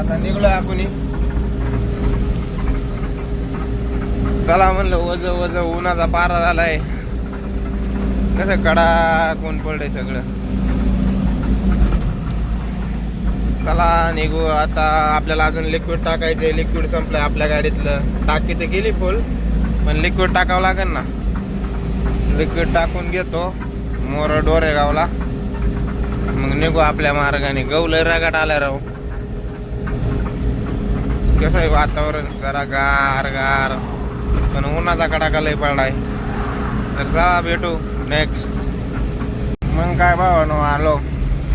आता निघलोय आपण चला म्हणलं वज वज उन्हाचा पारा झालाय. कसं कडा कोण पडलंय सगळं. चला निघू आता. आपल्याला अजून लिक्विड टाकायचंय. लिक्विड संपलंय आपल्या गाडीतलं. टाकी तर गेली फुल पण लिक्विड टाकावं लागेल ना. लिक्विड टाकून घेतो. मोर डोरेगावला. मग निघू आपल्या मार्गाने. गवलं रगाट आला राहू कसं आहे वातावरण? जरा गार. गार पण उन्हाचा कडाका लय पडलाय. तर चला भेटू नेक्स्ट मग काय भावानो आलो.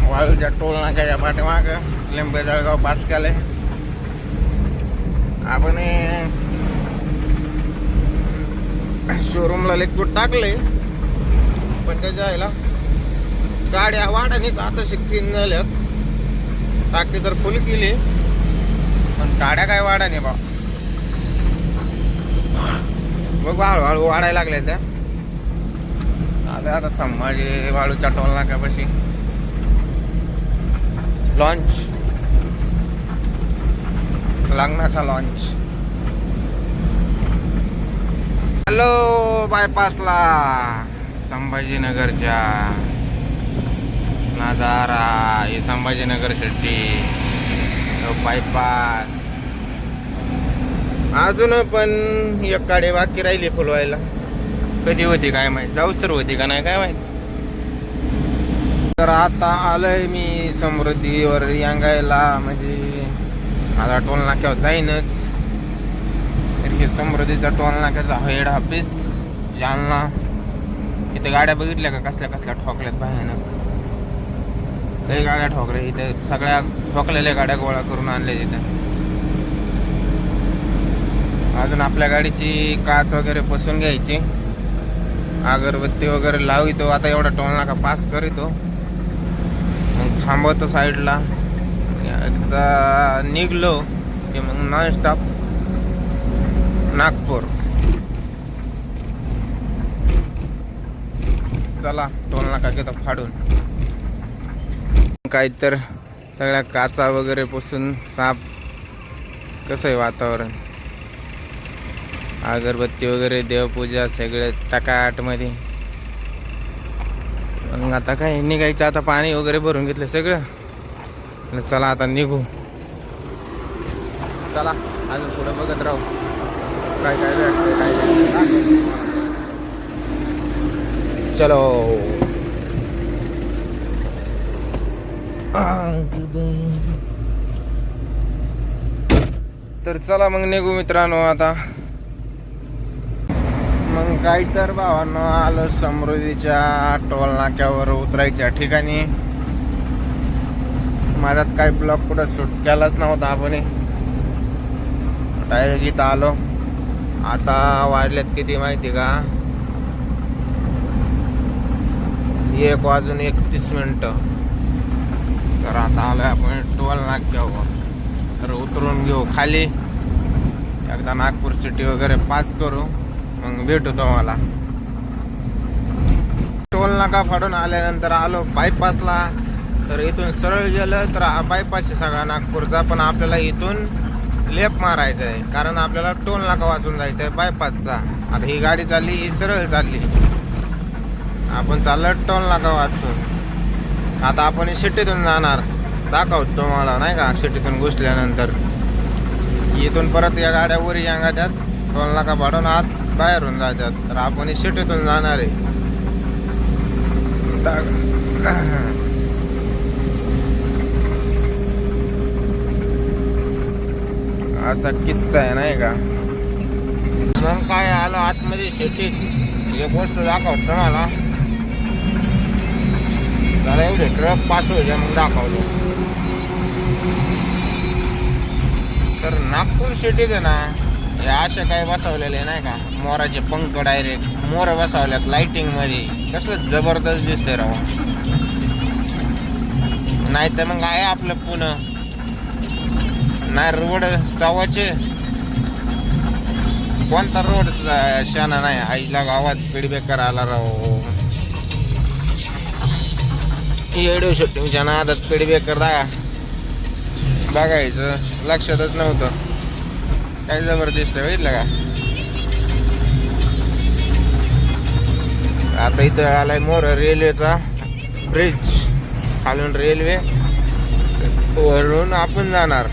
वाळूच्या टोल नाक्याच्या पाठीमाग? लिंबे जळगाव पास केले आपण शोरूमला लिक्विड टाकले पण त्याच्या आईला गाड्या वाढानीच आता शिक्कीन झाल्यात. टाकी तर फुल केली. गाड्या काय वाढा नाही बा. बघ हळूहळू वाढायला लागल्या त्या. आता आता संभाजी वाळूच्या टोल नाक्यापाशी. लॉन्च लग्नाचा लॉन्च हॅलो बायपासला संभाजीनगरच्या नजारा हे संभाजीनगर शेट्टी बायपास अजून पण एक गाडी बाकी राहिली फुलवायला. कधी होती काय माहीत? जाऊच तर होती का नाही काय माहीत? तर आता आलोय मी समृद्धीवर यांगायला. म्हणजे आता टोल नाक्यावर जाईनच. तर हे समृद्धीचा टोल नाक्याचा हेड ऑफिस जालना. इथं गाड्या बघितल्या का? कसल्या कसल्या ठोकल्यात भयानक. काही गाड्या ठोकल्या इथे. सगळ्या ठोकलेल्या गाड्या गोळा करून आणल्या तिथं. अजून आपल्या गाडीची काच वगैरे पसून घ्यायची. अगरबत्ती वगैरे लावितो. आता एवढा टोल नाका पास करीतो. मग थांबवतो साईडला. एकदा निघलो की मग नॉन स्टॉप नागपूर. चला टोल नाका घेतो फाडून. काय तर सगळ्या काचा वगैरे पुसून साफ कसं आहे वातावरण? अगरबत्ती वगैरे देवपूजा सगळे टकाटमध्ये मग आता काय निघायचं आता पाणी वगैरे भरून घेतलं सगळं. चला आता निघू. चला अजून पुढे बघत राहू. काय काय भेटतं काय काय चलो. तर चला मग निघू मित्रांनो आता. मग काय तर भावानं आलो समृद्धीच्या टोल नाक्यावर उतरायच्या ठिकाणी. माझ्यात काही ब्लॉक कुठं सूट केलाच नव्हता आपण डायरेक्ट इथं आलो. आता वाजल्यात किती माहिती का? एक वाजून एकतीस मिनटं. तर आता आलोय आपण टोल नाक्यावर. तर उतरून घेऊ खाली. एकदा नागपूर सिटी वगैरे पास करू. मग भेटू तुम्हाला. टोल नाका फाडून आल्यानंतर आलो बायपासला तर इथून सरळ गेलं तर बायपास आहे सगळा नागपूरचा पण आपल्याला इथून लेप मारायचा आहे कारण आपल्याला टोल नाका वाचून जायचं आहे बायपासचा आता ही गाडी चालली ही सरळ चालली. आपण चाललं टोल नाका वाचून. आता आपण शिट्टीतून जाणार. दाखवतो तुम्हाला नाही का? शिट्टीतून घुसल्यानंतर. इथून परत या गाड्या या गाड्यात टोल नाका फाडून आत. बाहेरून जातात. तर आपण शिट्टीतून जाणार आहे. असा किस्सा आहे नाही का? मग काय आलं आतमध्ये शेतीत? एक गोष्ट दाखवतो मला जरा एवढे ट्रक पास होते मग दाखवलो तर नागपूर सिटीत आहे ना हे असे काही बसवलेले नाही का? मोराचे पंख डायरेक्ट मोर बसवल्यात लाइटिंगमध्ये. कसलं जबरदस्त दिसते राव. नाही तर मग आहे आपलं पुणे. नाही रोड गावाचे कोणता रोड शाना नाही आईला गावात फीडबॅकर आला राव. येडू तुमच्या नादात फीडबॅकर दा बघायचं. लक्षातच नव्हतं. काय जबरदस्त आहे, बघितलं का? आता इथं आलाय मोर रेल्वेचा ब्रिज. खालून रेल्वे. वरून आपण जाणार.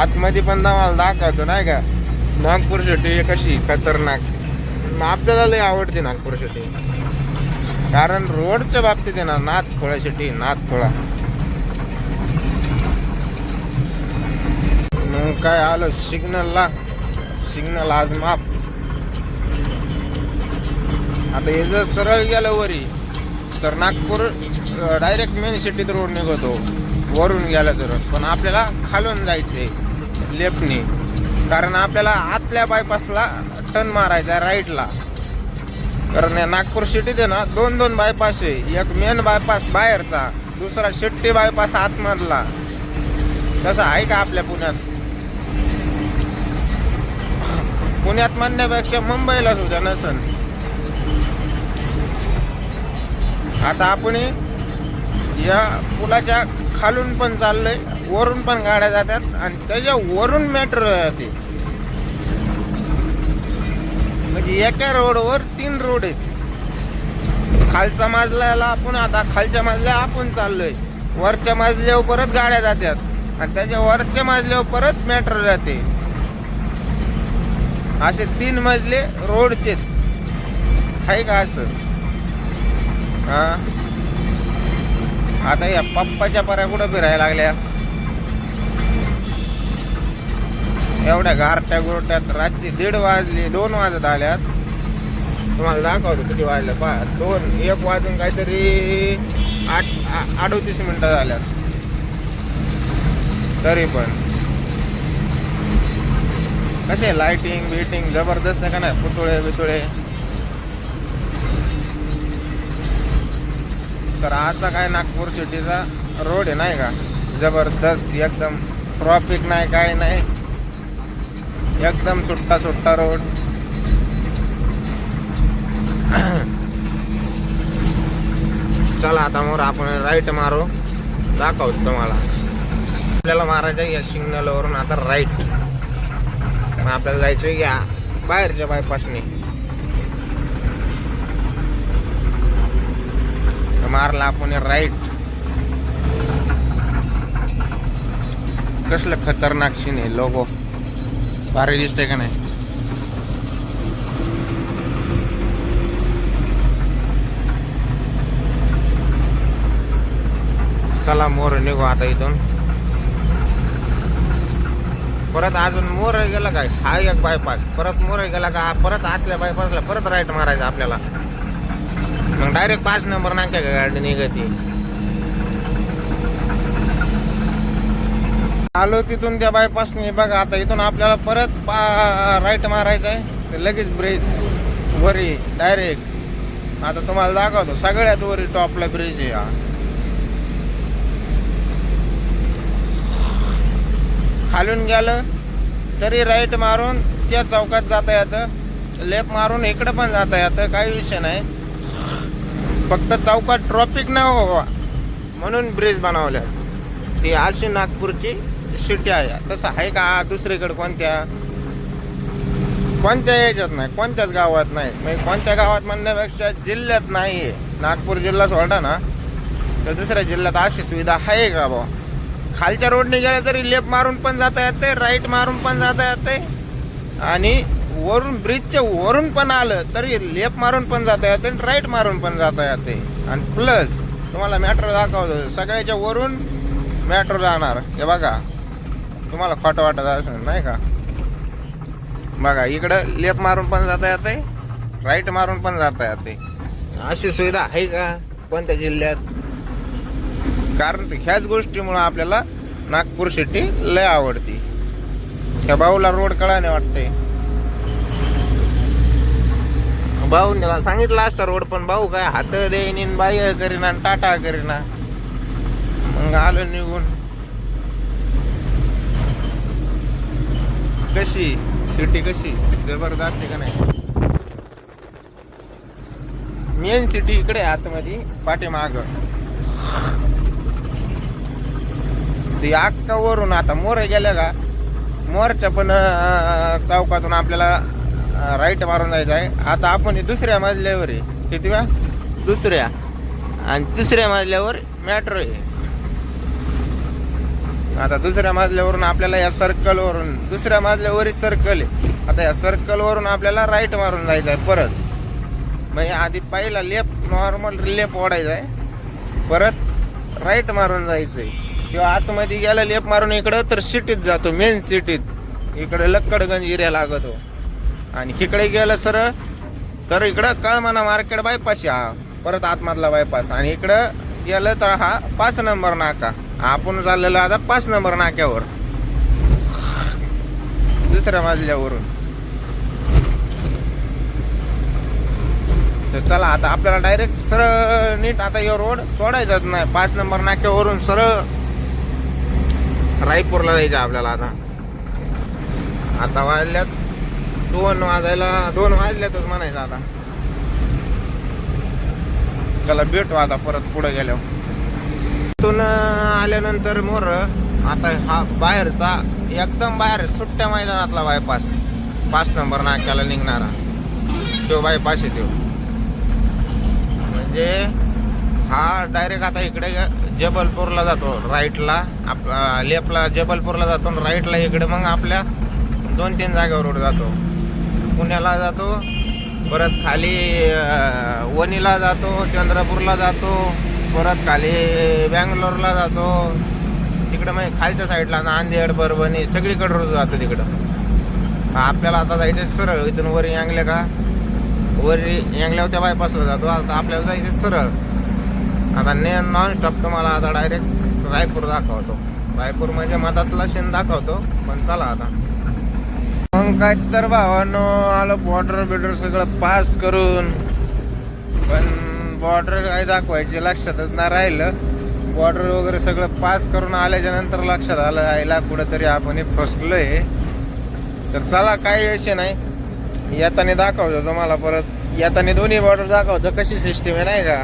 आतमध्ये पण आम्हाला दाखवतो नाही का? नागपूर शेटी कशी खतरनाक. मग आपल्याला लय आवडते नागपूर शेटी कारण रोडच्या बाबतीत आहे ना नाथखोळा सिटी नाथखोळा. मग काय आलं? सिग्नलला. सिग्नल आज माफ. आता हे जर सरळ गेलं वरी तर नागपूर डायरेक्ट मेन सिटीत रोड निघतो. वरून गेलं तर. पण आपल्याला खालून जायचे लेफ्टनी. कारण आपल्याला आतल्या बायपासला टर्न मारायचा आहे राईटला कारण या नागपूर सिटीत आहे ना दोन दोन बायपास आहे. एक मेन बायपास बाहेरचा दुसरा शिट्टी बायपास आतमधला. तसं आहे का आपल्या पुण्यात? पुण्यात म्हणण्यापेक्षा मुंबईला सुद्धा नसन. आता आपण या पुलाच्या खालून पण चाललोय वरून पण गाड्या जातात आणि त्याच्या वरून मेट्रो राहते. म्हणजे एका रोडवर तीन रोड आहेत. खालच्या माजल्याला आपण आता खालच्या माजल्या आपण चाललोय. वरच्या माजल्यावर परत गाड्या जातात आणि त्याच्या वरच्या माजल्यावर परत मेट्रो जाते असे तीन मजले रोडचे आहे का असं? हा? आता या पप्पाच्या पऱ्या कुठं फिरायला लागल्या? एवढ्या गारट्या गुरट्यात रातची दीड वाजली दोन वाजत आल्यात. तुम्हाला दाखवतो किती वाजलं. पा दोन एक वाजून काहीतरी आठ आ- अडोतीस झाल्यात. तरी पण. कसे लाइटिंग बिटिंग जबरदस्त आहे का नाही? पुतुळे बितुळे तर असा काय नागपूर सिटीचा रोड आहे नाही का? जबरदस्त एकदम ट्रॉफिक नाही काय नाही. एकदम सुट्टा सुट्टा रोड. चला आता मोर आपण राईट मारू. दाखवत तुम्हाला. आपल्याला मारायचं आहे या सिग्नलवरून आता राईट आपल्याला जायचं आहे या बाहेरच्या बायपासने मारला आपण राईट कसलं खतरनाक सीन आहे लोगो. भारी दिसतंय का नाही? चला मोर निघू आता इथून. परत अजून मोर गेला काय? हा एक बायपास परत मोर गेला का? परत आतल्या बायपासला परत राईट मारायचा आपल्याला. मग डायरेक्ट पाच नंबर नाक्या का गाडी निघते आलो तिथून त्या बायपासने बघा आता इथून आपल्याला परत राईट मारायचं आहे ते लगेच ब्रिज वरी डायरेक्ट आता तुम्हाला दाखवतो सगळ्यात वरी टॉपला ब्रिज आहे हा. खालून गेलं तरी राईट मारून त्या चौकात जाता येतं. लेफ्ट मारून इकडं पण जाता येतं काही विषय नाही. फक्त चौकात ट्रॉफिक न व्हावा म्हणून ब्रिज बनवल्या ती अशी नागपूरची सिटी आहे. तसं आहे का? दुसरीकडे कोणत्या? कोणत्या याच्यात नाही कोणत्याच गावात नाही. म्हणजे कोणत्या गावात म्हणण्यापेक्षा जिल्ह्यात नाही आहे नागपूर जिल्हा सोडा ना. तर दुसऱ्या जिल्ह्यात अशी सुविधा आहे का बा खालच्या रोडने गेलं तरी लेफ्ट मारून पण जाता येते राईट मारून पण जाता येते. आणि वरून ब्रिजच्या वरून पण आलं तरी लेफ्ट मारून पण जाता येते आणि राईट मारून पण जाता येते. आणि प्लस तुम्हाला मॅट्रो दाखवतो सगळ्याच्या वरून मॅट्रो जाणार. हे बघा. तुम्हाला खोटं वाटत असेल नाही का? बघा इकडं लेफ्ट मारून पण जाता येते राईट मारून पण जाता येते. अशी सुविधा आहे का कोणत्या जिल्ह्यात? कारण ह्याच गोष्टीमुळं आपल्याला नागपूर सिटी लय आवडती. त्या भाऊला रोड कळाने वाटते भाऊ सांगितलं असतं रोड पण भाऊ काय हात देईन बाय करीना टाटा करीना. मग आलो निघून. कशी? सिटी कशी? जबरदस्त असते का नाही? मेन सिटी इकडे आहे आतमध्ये पाठीमाग. ती अक्का वरून आता मोर गेल्या का? मोरच्या पण चौकातून आपल्याला राईट मारून जायचं आहे. आता आपण हे दुसऱ्या मजल्यावर आहे. किती वा दुसऱ्या. आणि तिसऱ्या मजल्यावर मॅट्रो आहे. आता दुसऱ्या मजल्यावरून आपल्याला या सर्कलवरून दुसऱ्या मजल्यावरच सर्कल आहे. आता या सर्कलवरून आपल्याला राईट मारून जायचं आहे परत. म्हणजे आधी पहिला लेप नॉर्मल लेप ओढायचा आहे. परत राईट मारून जायचं आहे. किंवा आतमध्ये गेला लेप मारून इकडं तर सिटीत जातो मेन सिटीत इकडे लक्कडगंज एरिया लागतो. आणि इकडे गेलं सर तर इकडं कळमना मार्केट बायपास हा परत आतमधला बायपास आणि इकडं गेलं तर हा पाच नंबर नाका. आपण चाललेलो आता पाच नंबर नाक्यावर. दुसऱ्या मजल्यावरून. तर चला आता आपल्याला डायरेक्ट सरळ नीट आता या रोड सोडायचाच नाही. पाच नंबर नाक्यावरून सरळ रायपूरला जायचं आपल्याला आता. आता वाजल्यात दोन वाजायला दोन वाजल्यातच म्हणायचं आता. त्याला भेटू आता परत पुढे गेल्यावर. तिथून आल्यानंतर मोर आता हा बाहेरचा एकदम बाहेर सुट्ट्या मैदानातला बायपास पाच नंबर नाक्याला निघणारा. तो बायपास आहे तो. म्हणजे हा डायरेक्ट आता इकडे जबलपूरला जातो राईटला आप लेफ्टला जबलपूरला जातो आणि राईटला इकडे मग आपल्या दोन तीन जागेवर रोड जातो. पुण्याला जातो परत खाली वणीला जातो चंद्रपूरला जातो परत खाली बँगलोरला जातो. तिकडं म्हणजे खालच्या साईडला नांदेड परभणी सगळीकडं जातो तिकडं. आपल्याला आता जायचं सरळ. इथून वर यांगले का? वर यांगल्यावर त्या बायपासला जातो. आता आपल्याला जायचं सरळ. आता ने नॉन स्टॉप तुम्हाला आता डायरेक्ट रायपूर दाखवतो. रायपूर म्हणजे मधातला शेण दाखवतो. पण चला आता. मग काय तर भावानो आलं बॉर्डर बिर्डर सगळं पास करून. पण बॉर्डर काय दाखवायचे लक्षातच नाही राहिलं. बॉर्डर वगैरे सगळं पास करून आल्याच्यानंतर लक्षात आलं आयला कुठंतरी आपण हे फसलोय. तर चला काही विषय नाही. येताने दाखवतो तुम्हाला परत. येताने दोन्ही बॉर्डर दाखवतो कशी सिस्टीम आहे नाही का?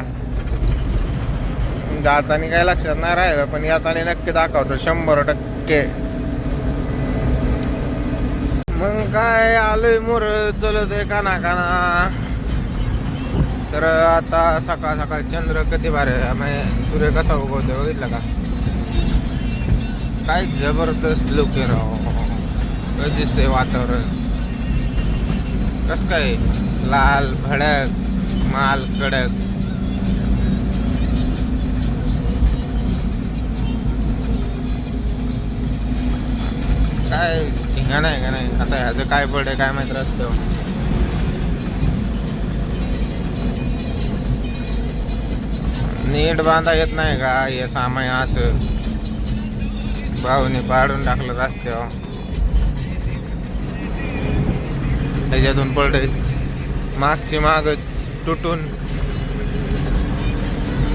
जाताना काही लक्षात नाही राहिलं पण येताने नक्की दाखवतो शंभर टक्के. मग काय आलोय मोर चलत आहे काना काना तर आता सकाळ सकाळ चंद्र किती भारी सूर्य कसा उगवतो बघितलं का? काय जबरदस्त लुक आहे राव. दिसतंय वातावरण. कस काय? लाल भडक माल कडक. काय? शिंगा नाही का नाही? आता ह्याचं काय पडे काय माहीत रस्त्यावर. नीट बांधा येत नाही का? हे सामाय असं. भाऊने पाडून टाकलं रस्त्यावर. त्याच्यातून पडले. मागची मागच तुटून.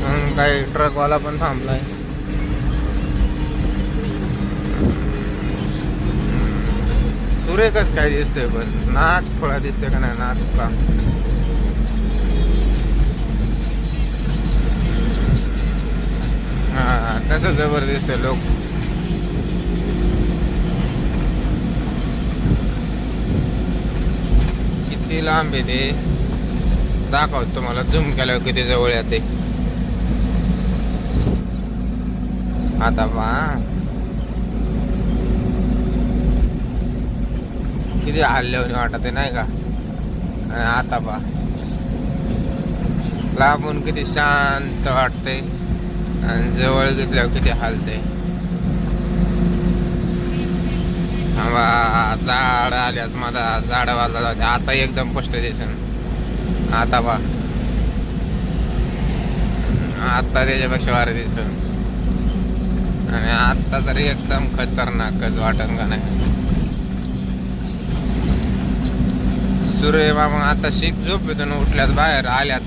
मग काही ट्रकवाला पण थांबलाय. सूर्य काय दिसतोय पण नाक फळा दिसतोय का नाही? नाक का हा कसं जबर लोक. किती लांब आहे ते. दाखवत तुम्हाला. झूम केल्यावर किती जवळ येते. आता पहा किती हल्ल्यावर वाटत आहे नाही का? आणि आता पहा. लांबून किती शांत वाटते आणि जवळ घेतल्यावर किती हालते झाड आल्यात माझा झाड वाजला जाते आता एकदम स्पष्ट दिसन आता पहा. आता त्याच्यापेक्षा वारे दिसन आणि आता तरी एकदम खतरनाकच वाटन का नाही? सुरे मामा आता शीख झोपेतून उठल्यात बाहेर आल्यात.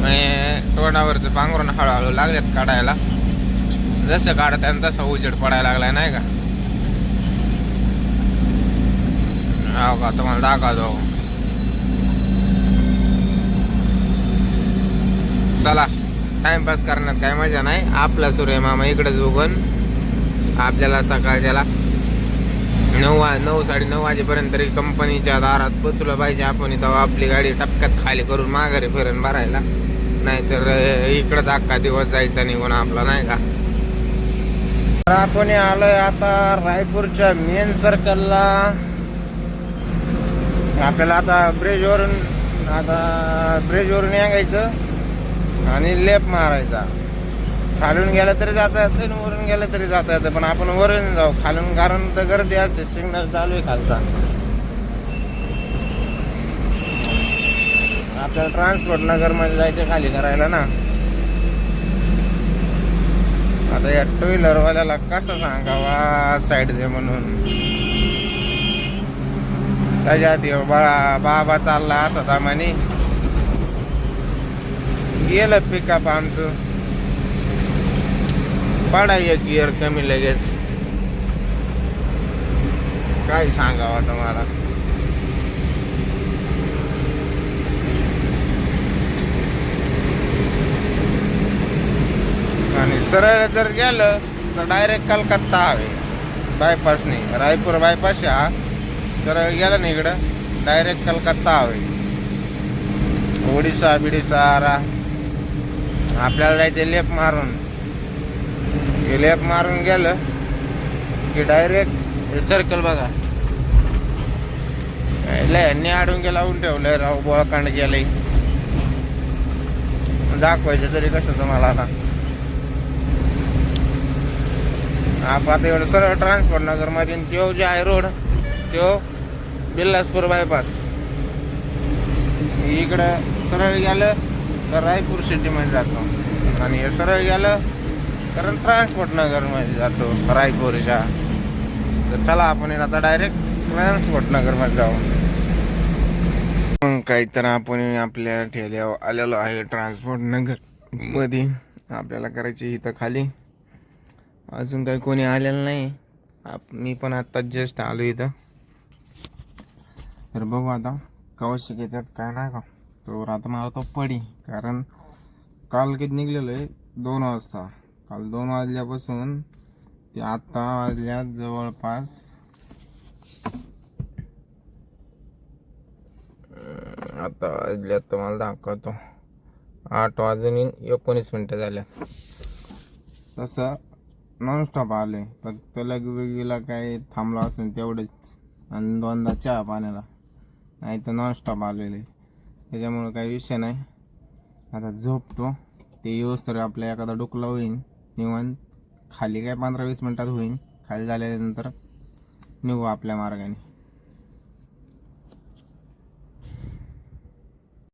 म्हणजे तोंडावरचं पांघरून हळूहळू लागल्यात काढायला. जसं काढताना तसा उजेड पडायला लागलाय नाही का? हो का तुम्हाला दाखवतो. चला टाइमपास करण्यात काय मजा नाही. आपला सूर्य मामा इकडेच उगून आपल्याला सकाळच्याला नऊ वा नऊ साडे नऊ वाजेपर्यंत तरी कंपनीच्या दारात पोचलं पाहिजे आपण. इथं आपली गाडी टपक्यात खाली करून माघारी फिरून भरायला. नाहीतर इकडं धक्का दिवस जायचा निघून आपला नाही का? तर आपण आलोय आता रायपूरच्या मेन सर्कलला आपल्याला आता ब्रिजवरून आता ब्रिजवरून यायचं आणि लेप मारायचा. खालून गेलं तरी जाता येतं आणि वरून गेलं तरी जाता येतं. पण आपण वरून जाऊ. खालून कारण तर गर्दी असते. सिग्नल चालू आहे खालचा. आपल्याला ट्रान्सपोर्ट नगरमध्ये जायचं खाली करायला ना. आता या टू व्हीलर वाल्याला कसं सांगावा? साईड दे म्हणून. त्याच्यात ह्यो बाळा बाबा चालला असा दामाने. गेलं पिकअप आमचं. पाडा एक गिअर कमी लगेच. काय सांगावं तुम्हाला? आणि सरळ जर गेलं तर डायरेक्ट कलकत्ता हवे. बायपासने रायपूर बायपास हा. सरळ गेलं ना इकडं डायरेक्ट कलकत्ता हवे. ओडिसा बिडिसा रा आपल्याला जायचे लेप मारून. हे लेप मारून गेलं की डायरेक्ट सर्कल बघा. लय यांनी आडून गेला लावून ठेवलंय राव बोळकांड गेलंय. दाखवायचं तरी कसं तुम्हाला आता. आपण आता एवढं सरळ ट्रान्सपोर्ट नगरमध्ये तो जे आहे रोड तो बिल्लासपूर बायपास इकडं सरळ गेलं तर रायपूर सिटीमध्ये जातो. आणि हे सरळ गेलं कारण ट्रान्सपोर्ट नगरमध्ये जातो रायपूरच्या. तर चला आपण आता डायरेक्ट ट्रान्सपोर्ट नगरमध्ये जाऊ. मग काही तर आपण आपल्या ठेल्यावर आलेलो आहे ट्रान्सपोर्ट नगरमध्ये. आपल्याला करायची इथं खाली. अजून काही कोणी आलेलं नाही. आप मी पण आत्ता जस्ट आलो इथं. तर बघू आता कवशिक येतात काय नाही का. तो आता मला तो पडी कारण काल किती निघलेलो आहे? दोन वाजता. काल दोन वाजल्यापासून ते आत्ता वाजल्यात जवळपास आता वाजल्यात तुम्हाला दाखवतो. आठ वाजून एकोणीस मिनटं झाल्यात. तसं नॉनस्टॉप आले फक्त लगवेगळीला काही थांबला असेल तेवढेच. आणि दोनदा चहा पाण्याला. नाही तर नॉनस्टॉप आलेले. त्याच्यामुळं काही विषय नाही. आता झोपतो. ते येऊस तर आपल्या एखादा डुकला होईन. निवांत. खाली काय पंधरा वीस मिनटात होईन. खाली झाल्यानंतर निघू आपल्या मार्गाने.